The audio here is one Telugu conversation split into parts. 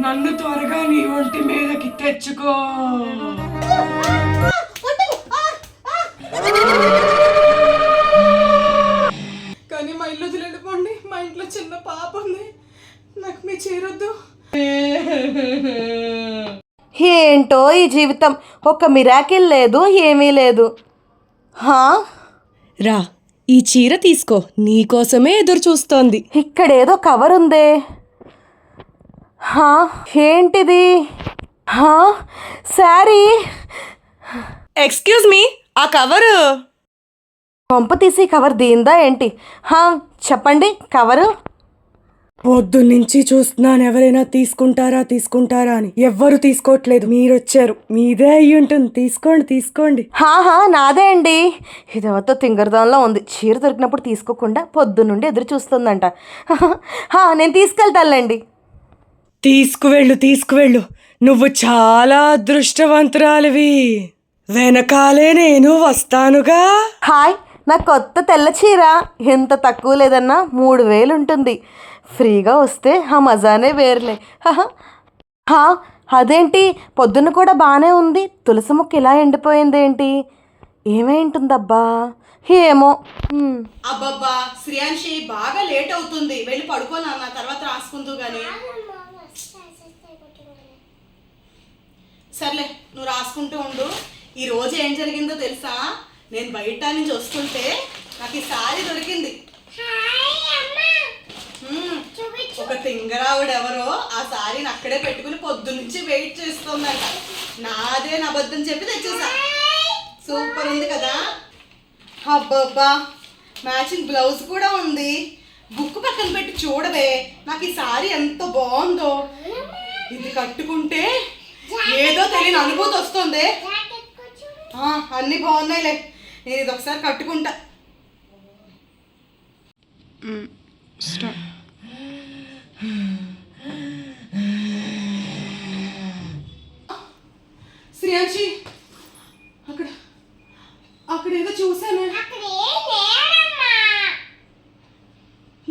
నన్ను త్వరగా నీ ఒంటి మీదకి తెచ్చుకో. కానీ మా ఇల్లు వదిలేండిపోండి మా ఇంట్లో చిన్న పాప ఉంది. నాకు మీ చేరొద్దు. ఏంటో ఈ జీవితం? ఒక మిరాకిల్ లేదు ఏమీ లేదు. హా? రా ఈ చీర తీసుకో. నీకోసమే ఎదురు చూస్తోంది ఇక్కడేదో కవర్ ఉందే. హా ఏంటిది? హా శారీ? ఎక్స్క్యూజ్ మీ ఆ కవరు? కొంప తీసి కవర్ దీందా ఏంటి? హా చెప్పండి కవరు? పొద్దు నుంచి చూస్తున్నాను ఎవరైనా తీసుకుంటారా తీసుకుంటారా అని. ఎవ్వరు తీసుకోవట్లేదు మీరు వచ్చారు మీదే అయ్యి ఉంటుంది. తీసుకోండి తీసుకోండి. హా హా నాదే అండి. ఇదేవతో తింగరదాన్లో ఉంది. చీర దొరికినప్పుడు తీసుకోకుండా పొద్దు నుండి ఎదురు చూస్తుందంట. హా నేను తీసుకెళ్తానులేండి. తీసుకువెళ్ళు తీసుకువెళ్ళు. నువ్వు చాలా అదృష్టవంతురాలివి. వెనకాలే నేను వస్తానుగా. హాయ్ నా కొత్త తెల్ల చీర. ఎంత తక్కువ లేదన్నా మూడు వేలు ఉంటుంది. ఫ్రీగా వస్తే ఆ మజానే వేరులే. హహ. హా అదేంటి? పొద్దున్న కూడా బాగానే ఉంది. తులసి మొక్క ఇలా ఎండిపోయింది ఏంటి ఏమై. ఉంటుందబ్బా ఏమో హ్మ్. అబ్బబ్బా శ్రియాంశి బాగా లేట్ అవుతుంది. వెళ్ళి పడుకో నాన్న తర్వాత రాసుకుందు గాని. సర్లే నువ్వు రాసుకుంటూ ఉండు. ఈ రోజు ఏం జరిగిందో తెలుసా? నేను బయట నుంచి వస్తుంటే నాకు ఈ సారీ దొరికింది. ఒక తింగరావుడు ఎవరో ఆ సారీని అక్కడే పెట్టుకుని పొద్దు నుంచి వెయిట్ చేస్తుందంట. నాదే నా అబద్ధం చెప్పి తెచ్చేసా. సూపర్ ఉంది కదా? అబ్బబ్బా. మ్యాచింగ్ బ్లౌజ్ కూడా ఉంది. బుక్ పక్కన పెట్టి చూడవే. నాకు ఈ సారీ ఎంత బాగుందో. ఇది కట్టుకుంటే ఏదో తెలియని అనుభూతి వస్తుంది. ఆ, అన్నీ బాగున్నాయిలే. నేను ఇది ఒకసారి కట్టుకుంటా. శ్రేయాంశి అక్కడ అక్కడ ఏదో చూసాను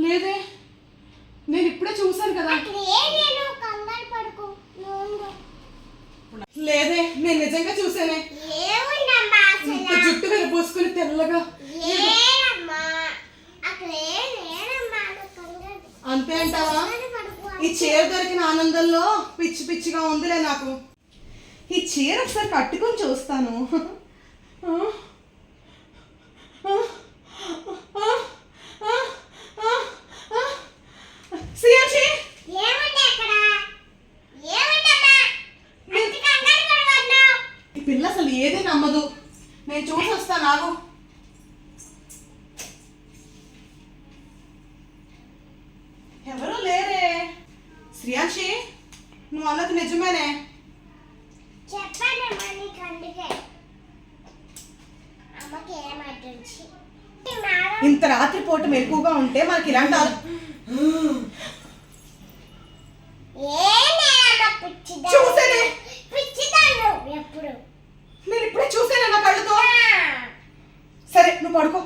లేదే నేను ఇప్పుడే చూసాను కదా లేదే నేను నిజంగా చూసానే ఇంత జుట్టు మీద పోసుకుని తెల్లగా అంతే అంటావా ఈ చీర దొరికిన ఆనందంలో పిచ్చి పిచ్చిగా ఉందిలే నాకు. ఈ చీర ఒకసారి కట్టుకొని చూస్తాను. పిల్ల అసలు ఏది నమ్మదు. నేను చూసి వస్తాను ఆగు నిజమేనే? చెప్పండి నీకు అందుకే అమ్మకి ఏమడ్డించి ఇంత రాత్రి పూట మెలకుగా ఉంటే మనకి ఇలాంటి చూసానే. పిచ్చిదాను ఎప్పుడు? నేను ఇప్పుడే చూసాను నా కళ్ళతో. సరే నువ్వు పడుకో.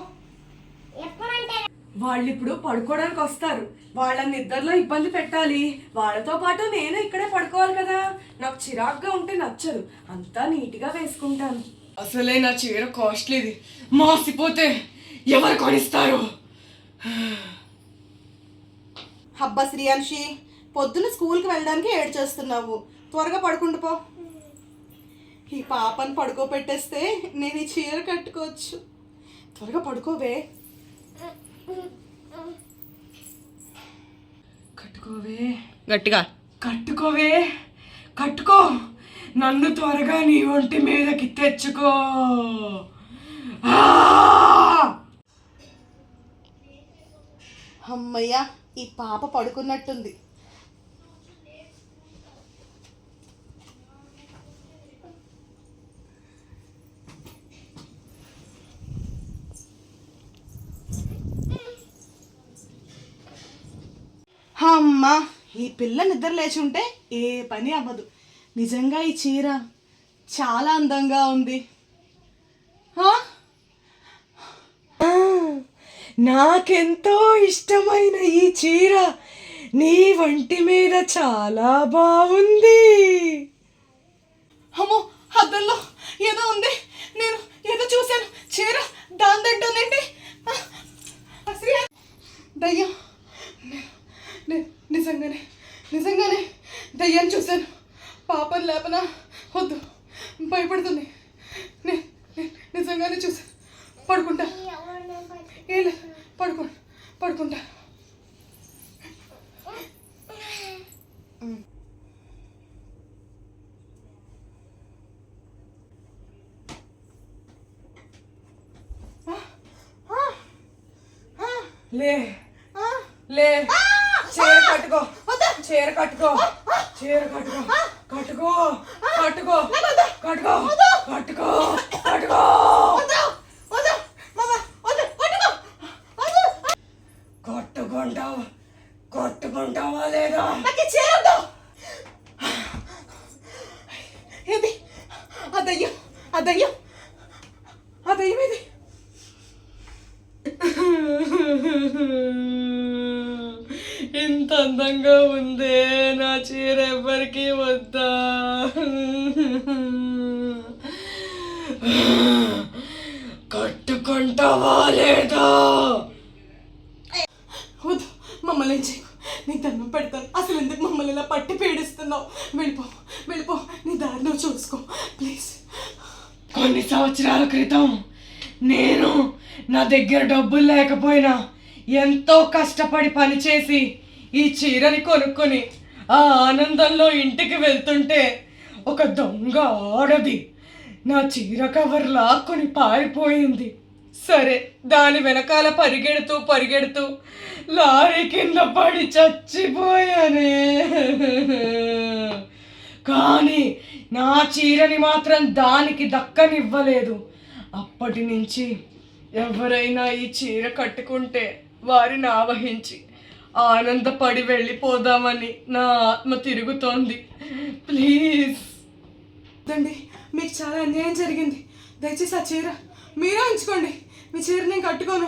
వాళ్ళు ఇప్పుడు పడుకోవడానికి వస్తారు. వాళ్ళని నిద్రలో ఇబ్బంది పెట్టాలి. వాళ్ళతో పాటు నేను ఇక్కడే పడుకోవాలి కదా. నాకు చిరాగ్గా ఉంటే నచ్చదు. అంతా నీట్గా వేసుకుంటాను. అసలే నా చీర కాస్ట్లీది. మాసిపోతే ఎవరు కొనిస్తారు? అబ్బా శ్రీయాంశి పొద్దున్న స్కూల్కి వెళ్ళడానికి ఏడ్ చేస్తున్నావు త్వరగా పడుకుంటూ పో. ఈ పాపను పడుకోబెట్టేస్తే నేను ఈ చీర కట్టుకోవచ్చు. త్వరగా పడుకోవే. కట్టుకోవే. గట్టిగా. కట్టుకోవే. కట్టుకో. నన్ను త్వరగా నీ ఒంటి మీదకి తెచ్చుకో! అమ్మయ్యా ఈ పాప పడుకున్నట్టుంది. అమ్మా ఈ పిల్ల నిద్ర లేచి ఉంటే ఏ పని అవ్వదు. నిజంగా ఈ చీర చాలా అందంగా ఉంది? నాకెంతో ఇష్టమైన ఈ చీర నీ వంటి మీద చాలా బాగుంది అమ్మో అద్దంలో ఏదో ఉంది. నేను ఏదో చూశాను. చీర దాని తింటుందేంటి దయ్యం. నిజంగానే నిజంగానే దయ్యాన్ని చూశాను. పాపం లేపనా వద్దు. భయపడుతుంది. నిజంగానే చూశాను పడుకుంటా. ఏ లే, పడుకో పడుకుంటా. లే లే. చీర కట్టుకో. చీర కట్టుకో. చీర కట్టుకో. కట్టుకో. కట్టుకో. కట్టుకో. కట్టుకో. కట్టుకో. కొట్టుకుంటావా. కొట్టుకుంటావా లేదా? ఏది? ఆ దయ్యం ఆ దయ్యం ఇంత అందంగా ఉందే నా చీర ఎవ్వరికి వద్దా? కట్టుకుంటావా లేదా? వద్దు మమ్మల్ని చేయకు. నీకు దండం పెడతాను. అసలు ఎందుకు మమ్మల్ని ఇలా పట్టి పీడిస్తున్నావు? వెళ్ళిపో వెళ్ళిపో. నీ దారి నువ్వు చూసుకో. ప్లీజ్. కొన్ని సంవత్సరాల క్రితం నేను నా దగ్గర డబ్బులు లేకపోయినా ఎంతో కష్టపడి పనిచేసి ఈ చీరని కొనుక్కొని ఆ ఆనందంలో ఇంటికి వెళ్తుంటే ఒక దొంగ ఆడది నా చీర కవర్ లాక్కొని పారిపోయింది. సరే దాని వెనకాల పరిగెడుతూ పరిగెడుతూ లారీ కింద పడి చచ్చిపోయానే. కానీ నా చీరని మాత్రం దానికి దక్కనివ్వలేదు. అప్పటి నుంచి ఎవరైనా ఈ చీర కట్టుకుంటే వారిని ఆవహించి ఆనందపడి వెళ్ళిపోదామని నా ఆత్మ తిరుగుతోంది. ప్లీజ్. వద్దండి మీకు చాలా అన్యాయం జరిగింది. దయచేసి ఆ చీర మీరే ఉంచుకోండి. మీ చీర నేను కట్టుకోను.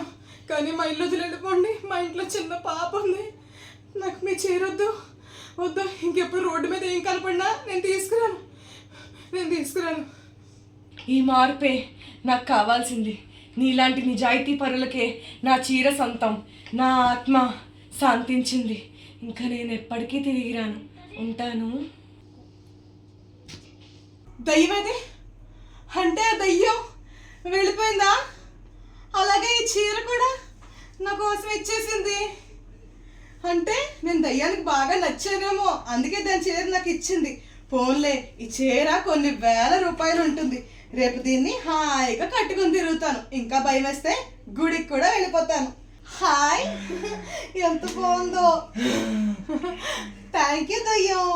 కానీ మా ఇల్లు వదిలి వెళ్ళిపోండి. మా ఇంట్లో చిన్న పాప ఉంది. నాకు మీ చీర వద్దు. వద్దు. ఇంకెప్పుడు రోడ్డు మీద ఏం కనపడినా నేను తీసుకురాను. నేను తీసుకురాను. ఈ మార్పే నాకు కావాల్సింది. నీలాంటి నిజాయితీ పరులకే నా చీర సొంతం. నా ఆత్మ శాంతించింది. ఇంకా నేను ఎప్పటికీ తిరిగి రాను. ఉంటాను. దయ్యమేది? అంటే ఆ దయ్యం వెళ్ళిపోయిందా? అలాగే ఈ చీర కూడా నా కోసం ఇచ్చేసింది. అంటే నేను దయ్యానికి బాగా నచ్చానేమో. అందుకే దాని చీర నాకు ఇచ్చింది. పోన్లే ఈ చీర కొన్ని వేల రూపాయలు ఉంటుంది. రేపు దీన్ని హాయిగా కట్టుకుని తిరుగుతాను. ఇంకా భయం వేస్తే గుడికి కూడా వెళ్ళిపోతాను. హాయ్. ఎంత బాగుందో. థ్యాంక్ యూ దయ్యం